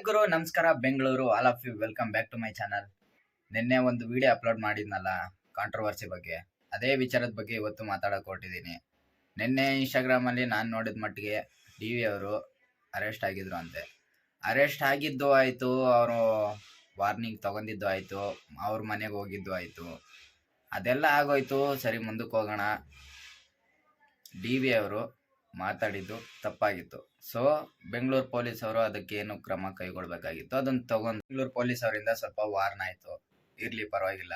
ಗುರು, ನಮಸ್ಕಾರ, Bengaluru all of you welcome back to my channel ನಿನ್ನೆ ಒಂದು ವಿಡಿಯೋ ಅಪ್ಲೋಡ್ ಮಾಡಿದ್ನಲ್ಲ ಕಾಂಟ್ರವರ್ಸಿ ಬಗ್ಗೆ. ಅದೇ ವಿಚಾರದ ಬಗ್ಗೆ ಇವತ್ತು ಮಾತಾಡೋಕೆ ಹೊರಟಿದ್ದೀನಿ. ನಿನ್ನೆ ಇನ್ಸ್ಟಾಗ್ರಾಮಲ್ಲಿ ನಾನು ನೋಡಿದ ಮಟ್ಟಿಗೆ ಡಿ ವಿ ಅವರು ಅರೆಸ್ಟ್ ಆಗಿದ್ರು ಅಂತೆ. ಅರೆಸ್ಟ್ ಆಗಿದ್ದು ಆಯಿತು, ಅವರು ವಾರ್ನಿಂಗ್ ತಗೊಂಡಿದ್ದು ಆಯಿತು, ಅವ್ರ ಮನೆಗೆ ಹೋಗಿದ್ದು ಆಯಿತು. ಅದೆಲ್ಲ ಆಗೋಯ್ತು, ಸರಿ ಮುಂದಕ್ಕೆ ಹೋಗೋಣ. ಡಿ ವಿ ಅವರು ಮಾತಾಡಿದ್ದು ತಪ್ಪಾಗಿತ್ತು. ಸೊ ಬೆಂಗಳೂರು ಪೊಲೀಸ್ ಅವರು ಅದಕ್ಕೆ ಏನು ಕ್ರಮ ಕೈಗೊಳ್ಬೇಕಾಗಿತ್ತು. ಅದನ್ನ ತಗೊಂಡು ಬೆಂಗಳೂರು ಪೊಲೀಸ್ ಅವರಿಂದ ಸ್ವಲ್ಪ ವಾರ್ನ್ ಆಯ್ತು. ಇರ್ಲಿ, ಪರವಾಗಿಲ್ಲ.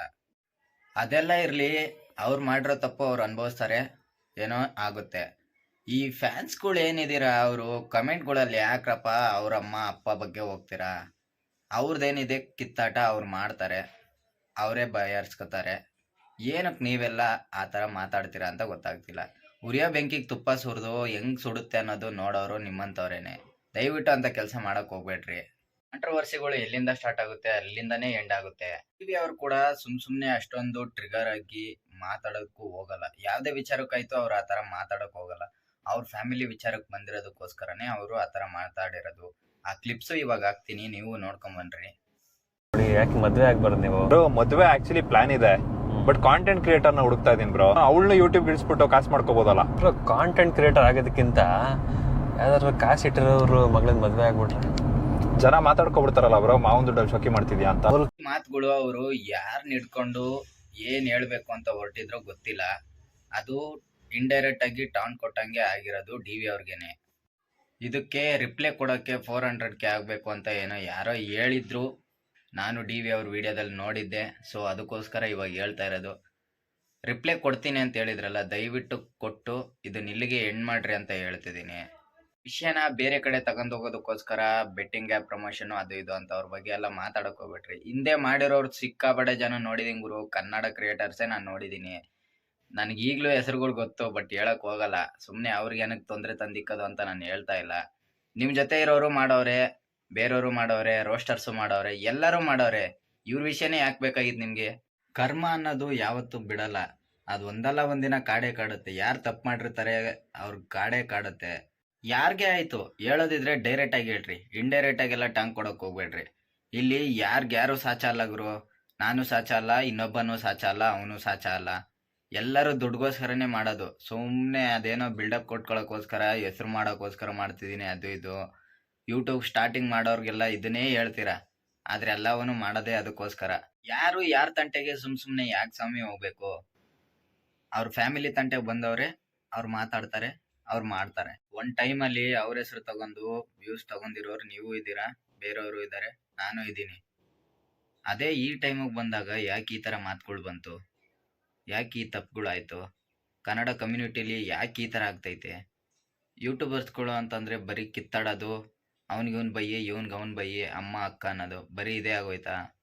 ಅದೆಲ್ಲ ಇರ್ಲಿ, ಅವ್ರು ಮಾಡಿರೋ ತಪ್ಪು ಅವ್ರು ಅನುಭವಿಸ್ತಾರೆ. ಏನೋ ಆಗುತ್ತೆ. ಈ ಫ್ಯಾನ್ಸ್ಗಳು ಏನಿದ್ದೀರಾ ಅವರು? ಕಮೆಂಟ್ಗಳಲ್ಲಿ ಯಾಕ್ರಪ್ಪ ಅವ್ರ ಅಮ್ಮ, ಅಪ್ಪ ಬಗ್ಗೆ ಹೋಗ್ತೀರಾ? ಅವ್ರದ್ದೇನಿದೆ ಕಿತ್ತಾಟ ಅವ್ರು ಮಾಡ್ತಾರೆ. ಅವರೇ ಬಯರ್ಸ್ಕೊತಾರೆ. ಏನಕ್ಕೆ ನೀವೆಲ್ಲ ಆ ಥರ ಮಾತಾಡ್ತೀರಾ ಅಂತ ಗೊತ್ತಾಗ್ತಿಲ್ಲ. ಉರಿಯೋ ಬೆಂಕಿಗೆ ತುಪ್ಪ ಸುರಿದು ಹೆಂಗ್ ಸುಡುತ್ತೆ ಅನ್ನೋದು ನೋಡೋರು ನಿಮ್ಮಂಥವ್ರೇನೆ ದಯವಿಟ್ಟು ಅಂತ ಕೆಲಸ ಮಾಡಕ್ ಹೋಗ್ಬೇಡ್ರಿ. ಕಾಂಟ್ರವರ್ಸಿಗಳು ಎಲ್ಲಿಂದ ಸ್ಟಾರ್ಟ್ ಆಗುತ್ತೆ, ಅಲ್ಲಿಂದಾನೇ ಎಂಡ್ ಆಗುತ್ತೆ. ಟಿವಿ ಅವ್ರು ಕೂಡ ಸುಮ್ ಸುಮ್ನೆ ಅಷ್ಟೊಂದು ಟ್ರಿಗರ್ ಆಗಿ ಮಾತಾಡೋಕ್ಕೂ ಹೋಗಲ್ಲ. ಯಾವ್ದೇ ವಿಚಾರಕ್ಕಾಯ್ತು ಅವ್ರು ಆ ತರ ಮಾತಾಡಕ್ ಹೋಗಲ್ಲ. ಅವ್ರ ಫ್ಯಾಮಿಲಿ ವಿಚಾರಕ್ಕೆ ಬಂದಿರೋದಕ್ಕೋಸ್ಕರನೇ ಅವರು ಆ ತರ ಮಾತಾಡಿರೋದು. ಆ ಕ್ಲಿಪ್ಸು ಇವಾಗ ಹಾಕ್ತೀನಿ, ನೀವು ನೋಡ್ಕೊಂಡ್ ಬನ್ರಿ. ನೋಡಿ, ಯಾಕೆ ಮದುವೆ ಆಗ್ಬಾರ್ದು ನೀವು? ಮದ್ವೆ ಆಕ್ಚುಲಿ ಪ್ಲಾನ್ ಇದೆ. ಬಟ್ ಕಾಂಟೆಂಟ್ ಕ್ರಿಯೇಟರ್ನ ಹುಡುಕ್ತಾ ಇದೀನಿ ಬ್ರೋ ಅವಳನ್ನ ಯೂಟ್ಯೂಬ್ ಇಳಿಸ್ಬಿಟ್ಟು ಕಾಸು ಮಾಡ್ಕೋಬಹುದಲ್ಲ ಕಾಂಟೆಂಟ್ ಕ್ರಿಯೇಟರ್ ಆಗೋದಕ್ಕಿಂತ ಯಾವ್ದಾದ್ರು ಕಾಸು ಇಟ್ಟಿರೋರು ಮಗಳನ್ನ ಮದ್ವೆ ಆಗ್ಬಿಟ್ರೆ? ಜನ ಮಾತಾಡ್ಕೊಬಿಡ್ತಾರಲ್ಲ ಬ್ರೋ ಮಾವನ್ ದುಡ್ಡು ಶೋಕಿ ಮಾಡ್ತಿದ್ಯಾ ಅಂತ. ಮಾತುಗಳು ಅವರು ಯಾರನ್ನ ಹಿಡ್ಕೊಂಡು ಏನ್ ಹೇಳ್ಬೇಕು ಅಂತ ಹೊರಟಿದ್ರೋ ಗೊತ್ತಿಲ್ಲ. ಅದು ಇಂಡೈರೆಕ್ಟ್ ಆಗಿ ಟಾನ್ ಕೊಟ್ಟಂಗೆ ಆಗಿರೋದು ಡಿ ವಿ ಅವ್ರಿಗೇನೆ. ಇದಕ್ಕೆ ರಿಪ್ಲೈ ಕೊಡೋಕ್ಕೆ ಫೋರ್ ಹಂಡ್ರೆಡ್ಗೆ ಆಗಬೇಕು ಅಂತ ಏನೋ ಯಾರೋ ಹೇಳಿದ್ರು. ನಾನು ಡಿ ವಿ ಅವ್ರ ವಿಡಿಯೋದಲ್ಲಿ ನೋಡಿದ್ದೆ, ಸೊ ಅದಕ್ಕೋಸ್ಕರ ಇವಾಗ ಹೇಳ್ತಾ ಇರೋದು. ರಿಪ್ಲೈ ಕೊಡ್ತೀನಿ ಅಂತ ಹೇಳಿದ್ರಲ್ಲ, ದಯವಿಟ್ಟು ಕೊಟ್ಟು ಇದನ್ನ ಇಲ್ಲಿಗೆ ಎಂಡ್ ಮಾಡ್ರಿ ಅಂತ ಹೇಳ್ತಿದ್ದೀನಿ. ವಿಷಯನ ಬೇರೆ ಕಡೆ ತಗೊಂಡೋಗೋದಕ್ಕೋಸ್ಕರ ಬೆಟ್ಟಿಂಗ್ ಆ್ಯಪ್ ಪ್ರಮೋಷನ್ ಅದು ಇದು ಅಂತ ಅವ್ರ ಬಗ್ಗೆ ಎಲ್ಲ ಮಾತಾಡಕ್ ಹೋಗ್ಬಿಟ್ರಿ. ಹಿಂದೆ ಮಾಡಿರೋರು ಸಿಕ್ಕಾಬಡೆ ಜನ ನೋಡಿದೀನಿ ಗುರು, ಕನ್ನಡ ಕ್ರಿಯೇಟರ್ಸೇ ನಾನು ನೋಡಿದ್ದೀನಿ ನನಗೆ ಈಗಲೂ ಹೆಸರುಗಳು ಗೊತ್ತು ಬಟ್ ಹೇಳಕ್ ಹೋಗಲ್ಲ. ಸುಮ್ಮನೆ ಅವ್ರಿಗೆ ಏನಕ್ಕೆ ತೊಂದರೆ ತಂದಿಕ್ಕದು ಅಂತ ನಾನು ಹೇಳ್ತಾ ಇಲ್ಲ. ನಿಮ್ಮ ಜೊತೆ ಇರೋರು ಮಾಡೋರೆ ಬೇರೆಯವರು ಮಾಡೋರೆ ರೋಸ್ಟರ್ಸು ಮಾಡೋರೆ, ಎಲ್ಲರೂ ಮಾಡೋರೆ, ಇವ್ರ ವಿಷಯನೇ ಯಾಕೆ ಬೇಕಾಗಿದ್ದು ನಿಮಗೆ? ಕರ್ಮ ಅನ್ನೋದು ಯಾವತ್ತೂ ಬಿಡಲ್ಲ. ಅದು ಒಂದಲ್ಲ ಒಂದಿನ ಕಾಡೇ ಕಾಡುತ್ತೆ. ಯಾರು ತಪ್ಪು ಮಾಡಿರ್ತಾರೆ, ಅವ್ರ ಕಾಡೇ ಕಾಡುತ್ತೆ. ಯಾರಿಗೆ ಆಯಿತು? ಹೇಳೋದಿದ್ರೆ ಡೈರೆಕ್ಟ್ ಆಗಿ ಹೇಳ್ರಿ. ಇಂಡೈರೆಕ್ಟ್ ಎಲ್ಲ ಟಾಂಗ್ ಕೊಡೋಕೆ ಹೋಗ್ಬೇಡ್ರಿ. ಇಲ್ಲಿ ಯಾರಿಗ್ಯಾರು ಸಾಚ ಅಲ್ಲ ಗುರು ನಾನು ಸಾಚ ಅಲ್ಲ ಇನ್ನೊಬ್ಬನು ಸಾಚ ಅಲ್ಲ ಅವನು ಸಾಚ ಅಲ್ಲ ಎಲ್ಲರೂ ದುಡ್ಗೋಸ್ಕರನೇ ಮಾಡೋದು. ಸುಮ್ಮನೆ ಅದೇನೋ ಬಿಲ್ಡಪ್ ಕೊಟ್ಕೊಳ್ಳೋಕ್ಕೋಸ್ಕರ ಹೆಸರು ಮಾಡೋಕ್ಕೋಸ್ಕರ ಮಾಡ್ತಿದ್ದೀನಿ, ಅದು ಇದು. ಯೂಟ್ಯೂಬ್ ಸ್ಟಾರ್ಟಿಂಗ್ ಮಾಡೋರ್ಗೆಲ್ಲ ಇದನ್ನೇ ಹೇಳ್ತೀರಾ? ಆದ್ರೆ ಎಲ್ಲವನ್ನು ಮಾಡೋದೇ ಅದಕ್ಕೋಸ್ಕರ. ಯಾರು ಯಾರ ತಂಟೆಗೆ ಸುಮ್ ಸುಮ್ನೆ ಯಾಕೆ ಸ್ವಾಮಿ ಹೋಗ್ಬೇಕು? ಅವ್ರ ಫ್ಯಾಮಿಲಿ ತಂಟೆಗೆ ಬಂದವ್ರೆ, ಅವ್ರು ಮಾತಾಡ್ತಾರೆ, ಅವ್ರು ಮಾಡ್ತಾರೆ. ಒಂದ್ ಅಲ್ಲಿ ಅವ್ರ ಹೆಸರು ತಗೊಂಡು ವ್ಯೂಸ್ ತಗೊಂಡಿರೋರು ನೀವು ಇದ್ದೀರಾ? ಬೇರೆಯವರು ಇದ್ದಾರೆ, ನಾನು ಇದ್ದೀನಿ. ಅದೇ ಈ ಟೈಮಿಗೆ ಬಂದಾಗ ಯಾಕೆ ಈ ತರ ಮಾತುಗಳು ಬಂತು? ಯಾಕೆ ಈ ತಪ್ಪುಗಳಾಯ್ತು ಕನ್ನಡ ಕಮ್ಯುನಿಟಿಲಿ ಯಾಕೆ ಈ ತರ ಆಗ್ತೈತೆ? ಯೂಟ್ಯೂಬರ್ಸ್ಗಳು ಅಂತಂದ್ರೆ ಬರೀ ಕಿತ್ತಾಡೋದು ಅವ್ನಿಗವ್ನು ಬೈಯೆ ಇವ್ನಿಗೆ ಅವ್ನು ಬೈಯೆ, ಅಮ್ಮ, ಅಕ್ಕ ಅನ್ನೋದು ಬರೀ ಇದೇ ಆಗೋಯ್ತಾ?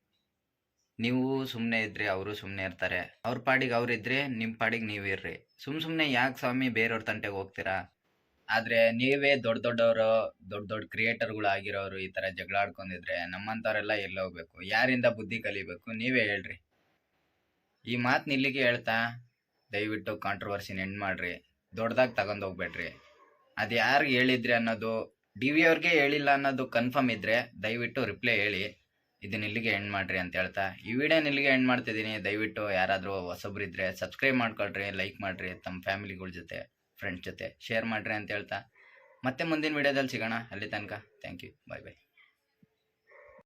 ನೀವು ಸುಮ್ಮನೆ ಇದ್ರೆ ಅವರು ಸುಮ್ಮನೆ ಇರ್ತಾರೆ. ಅವ್ರ ಪಾಡಿಗೆ ಅವ್ರಿದ್ರೆ ನಿಮ್ಮ ಪಾಡಿಗೆ ನೀವು ಇರ್ರಿ. ಸುಮ್ ಸುಮ್ಮನೆ ಯಾಕೆ ಸ್ವಾಮಿ ಬೇರೆಯವ್ರ ತಂಟೆಗೆ ಹೋಗ್ತೀರಾ? ಆದ್ರೆ ನೀವೇ ದೊಡ್ಡ ದೊಡ್ಡವರು, ದೊಡ್ಡ ದೊಡ್ಡ ಕ್ರಿಯೇಟರ್ಗಳು ಆಗಿರೋರು ಈ ತರ ಜಗಳಾಡ್ಕೊಂಡಿದ್ರೆ ನಮ್ಮಂಥವ್ರೆಲ್ಲ ಎಲ್ಲಿ ಹೋಗ್ಬೇಕು? ಯಾರಿಂದ ಬುದ್ಧಿ ಕಲಿಬೇಕು? ನೀವೇ ಹೇಳ್ರಿ. ಈ ಮಾತು ನಿಲ್ಲಿಗೆ ಹೇಳ್ತಾ? ದಯವಿಟ್ಟು ಕಾಂಟ್ರವರ್ಸಿನ ಎಂಡ್ ಮಾಡ್ರಿ. ದೊಡ್ಡದಾಗಿ ತಗೊಂಡ್ ಹೋಗ್ಬೇಡ್ರಿ. ಅದು ಯಾರಿಗೆ ಹೇಳಿದ್ರಿ ಅನ್ನೋದು ಡಿ ವಿ ಅವ್ರಿಗೆ ಹೇಳಿಲ್ಲ ಅನ್ನೋದು ಕನ್ಫರ್ಮ್ ಇದ್ರೆ ದಯವಿಟ್ಟು ರಿಪ್ಲೈ ಹೇಳಿ. ಇದನ್ನ ಇಲ್ಲಿಗೆ ಎಂಡ್ ಮಾಡ್ರಿ ಅಂತ ಹೇಳ್ತಾ. ಈ ವಿಡಿಯೋನ ಇಲ್ಲಿಗೆ ಎಂಡ್ ಮಾಡ್ತಿದ್ದೀನಿ. ದಯವಿಟ್ಟು ಯಾರಾದರೂ ಹೊಸಬ್ರು ಇದ್ರೆ ಸಬ್ಸ್ಕ್ರೈಬ್ ಮಾಡ್ಕೊಳ್ರಿ ಲೈಕ್ ಮಾಡ್ರಿ ತಮ್ಮ ಫ್ಯಾಮಿಲಿಗಳ ಜೊತೆ ಫ್ರೆಂಡ್ಸ್ ಜೊತೆ. ಶೇರ್ ಮಾಡ್ರಿ ಅಂತ ಹೇಳ್ತಾ. ಮತ್ತೆ ಮುಂದಿನ ವಿಡಿಯೋದಲ್ಲಿ ಸಿಗೋಣ. ಅಲ್ಲಿ ತನಕ ಥ್ಯಾಂಕ್ ಯು ಬಾಯ್ ಬಾಯ್